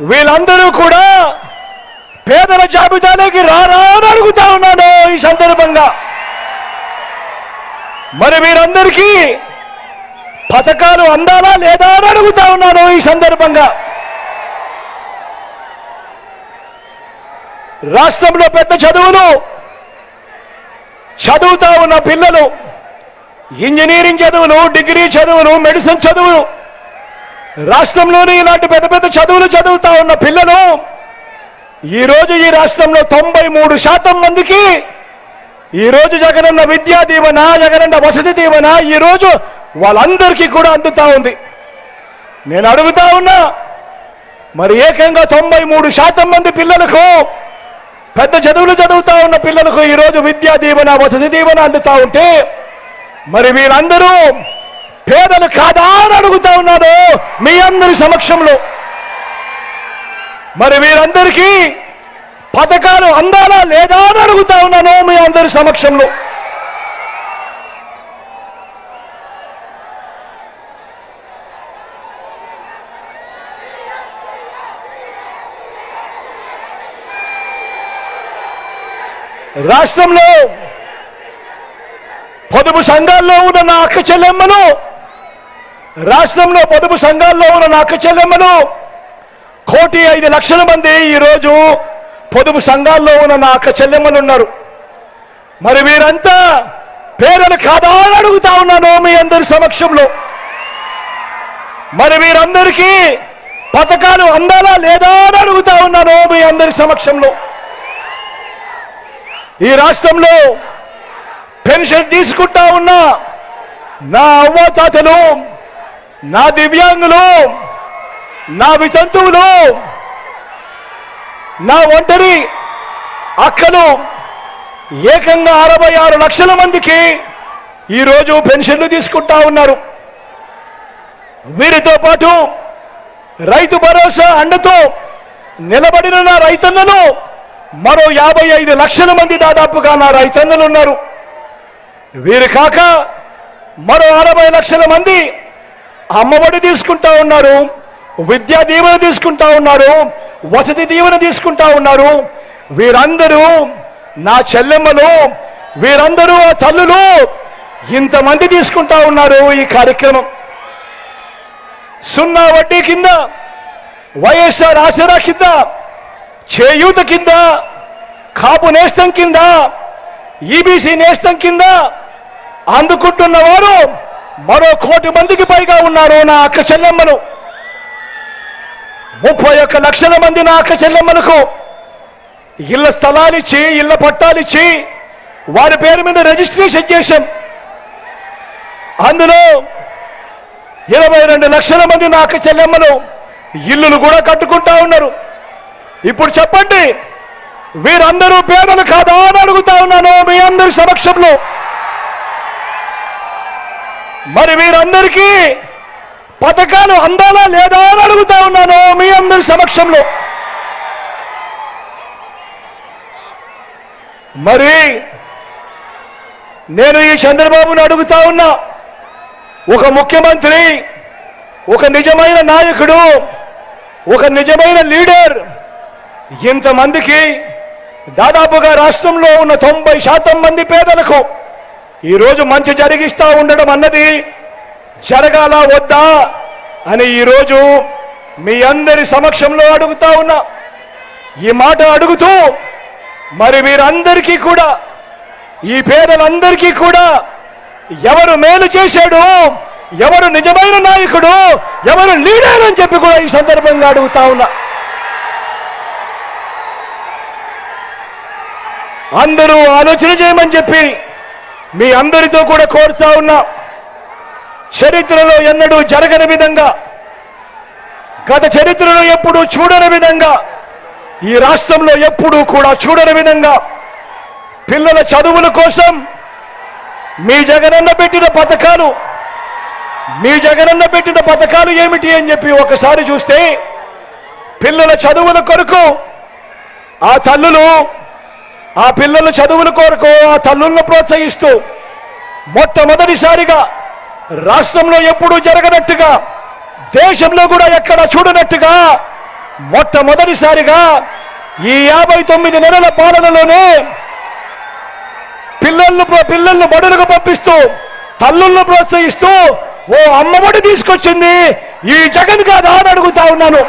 వీళ్ళందరూ కూడా పేదల జాబితాలోకి రారా అని అడుగుతా ఉన్నాను ఈ సందర్భంగా. మరి వీరందరికీ పథకాలు అందాలా లేదా అని అడుగుతా ఉన్నాను ఈ సందర్భంగా. రాష్ట్రంలో పెద్ద చదువులు చదువుతా ఉన్న పిల్లలు ఇంజనీరింగ్ చదువులు డిగ్రీ చదువులు మెడిసిన్ చదువులు రాష్ట్రంలోని ఇలాంటి పెద్ద పెద్ద చదువులు చదువుతా ఉన్న పిల్లలు ఈరోజు ఈ రాష్ట్రంలో తొంభై మూడు శాతం మందికి ఈరోజు జగనన్న విద్యా దీవెన జగనన్న వసతి దీవెన ఈరోజు వాళ్ళందరికీ కూడా అందుతా ఉంది. నేను అడుగుతా ఉన్నా మరి ఏకంగా తొంభై మూడు శాతం మంది పిల్లలకు పెద్ద చదువులు చదువుతా ఉన్న పిల్లలకు ఈరోజు విద్యా దీవెన వసతి దీవెన అందుతా ఉంటే మరి వీరందరూ పేదలు కాదా అని అడుగుతా ఉన్నాడు మీ అందరి సమక్షంలో. మరి వీరందరికీ పథకాలు అందాలా లేదా అని అడుగుతా ఉన్నాను మీ అందరి సమక్షంలో. రాష్ట్రంలో పొదుపు సంఘాల్లో ఉన్న నా అక్క చెల్లెమ్మను రాష్ట్రంలో పొదుపు సంఘాల్లో ఉన్న నాకు చెల్లెమ్మలు కోటి ఐదు లక్షల మంది ఈరోజు పొదుపు సంఘాల్లో ఉన్న నా అక్క చెల్లెమ్మలు ఉన్నారు. మరి వీరంతా పేదలు కాదా అని అడుగుతా ఉన్నాను మీ అందరి సమక్షంలో. మరి వీరందరికీ పథకాలు అందాలా లేదా అని అడుగుతా ఉన్నాను మీ అందరి సమక్షంలో. ఈ రాష్ట్రంలో పెన్షన్ తీసుకుంటా ఉన్న నా అవ్వాతాతలు నా దివ్యాంగులు నా విజంతువులు నా ఒంటరి అక్కలు ఏకంగా అరవై ఆరు లక్షల మందికి ఈరోజు పెన్షన్లు తీసుకుంటా ఉన్నారు. వీరితో పాటు రైతు భరోసా అండతో నిలబడిన నా రైతన్నలు మరో యాభై ఐదు లక్షల మంది దాదాపుగా నా రైతన్నలు ఉన్నారు. వీరు కాక మరో అరవై లక్షల మంది అమ్మఒడి తీసుకుంటా ఉన్నారు విద్యా దీవెన తీసుకుంటా ఉన్నారు వసతి దీవెన తీసుకుంటా ఉన్నారు. వీరందరూ నా చెల్లెమ్మలు వీరందరూ ఆ తల్లులు ఇంతమంది తీసుకుంటా ఉన్నారు ఈ కార్యక్రమం. సున్నా వడ్డీ కింద వైఎస్ఆర్ ఆసరా కింద చేయూత కింద కాపు నేస్తం కింద ఈబీసీ నేస్తం కింద అందుకుంటున్న వారు మరో కోటి మందికి పైగా ఉన్నారు నా అక్క చెల్లెమ్మలు. ముప్పై ఒక్క లక్షల మంది నా అక్క చెల్లెమ్మలకు ఇళ్ళ స్థలాలిచ్చి ఇళ్ళ పట్టాలిచ్చి వారి పేరు మీద రిజిస్ట్రేషన్ చేశాం. అందులో ఇరవై రెండు లక్షల మంది నా అక్క చెల్లెమ్మలు ఇల్లులు కూడా కట్టుకుంటా ఉన్నారు. ఇప్పుడు చెప్పండి వీరందరూ పేదలు కాదా అని అడుగుతా ఉన్నాను మీ అందరి సమక్షంలో. మరి వీరందరికీ పథకాలు అందాలా లేదా అని అడుగుతా ఉన్నాను మీ అందరి సమక్షంలో. మరి నేను ఈ చంద్రబాబును అడుగుతా ఉన్నా. ఒక ముఖ్యమంత్రి ఒక నిజమైన నాయకుడు ఒక నిజమైన లీడర్ ఇంతమందికి దాదాపుగా రాష్ట్రంలో ఉన్న తొంభై శాతం మంది పేదలకు ఈరోజు మంచి జరిగిస్తా ఉండడం అన్నది జరగాల వద్దా అని ఈరోజు మీ అందరి సమక్షంలో అడుగుతా ఉన్నా. ఈ మాట అడుగుతూ మరి మీరందరికీ కూడా ఈ పేదలందరికీ కూడా ఎవరు మేలు చేశాడు ఎవరు నిజమైన నాయకుడు ఎవరు లీడర్ అని చెప్పి కూడా ఈ సందర్భంగా అడుగుతా ఉన్నా. అందరూ ఆలోచన చేయమని చెప్పి మీ అందరితో కూడా కోరుతా ఉన్నా చరిత్రలో ఎన్నడూ జరగని విధంగా గత చరిత్రలో ఎప్పుడూ చూడని విధంగా ఈ రాష్ట్రంలో ఎప్పుడూ కూడా చూడని విధంగా పిల్లల చదువుల కోసం మీ జగనన్న పెట్టిన పథకాలు మీ జగనన్న పెట్టిన పథకాలు ఏమిటి అని చెప్పి ఒకసారి చూస్తే పిల్లల చదువుల కొరకు ఆ తల్లులు ఆ పిల్లల చదువుల కొరకు ఆ తల్లులను ప్రోత్సహిస్తూ మొట్టమొదటిసారిగా రాష్ట్రంలో ఎప్పుడూ జరగనట్టుగా దేశంలో కూడా ఎక్కడ చూడనట్టుగా మొట్టమొదటిసారిగా ఈ యాభై తొమ్మిది నెలల పాలనలోనే పిల్లలను పిల్లలను బడులకు పంపిస్తూ తల్లులను ప్రోత్సహిస్తూ ఓ అమ్మఒడి తీసుకొచ్చింది. ఈ జగన్ కాదా అని అడుగుతా ఉన్నాను.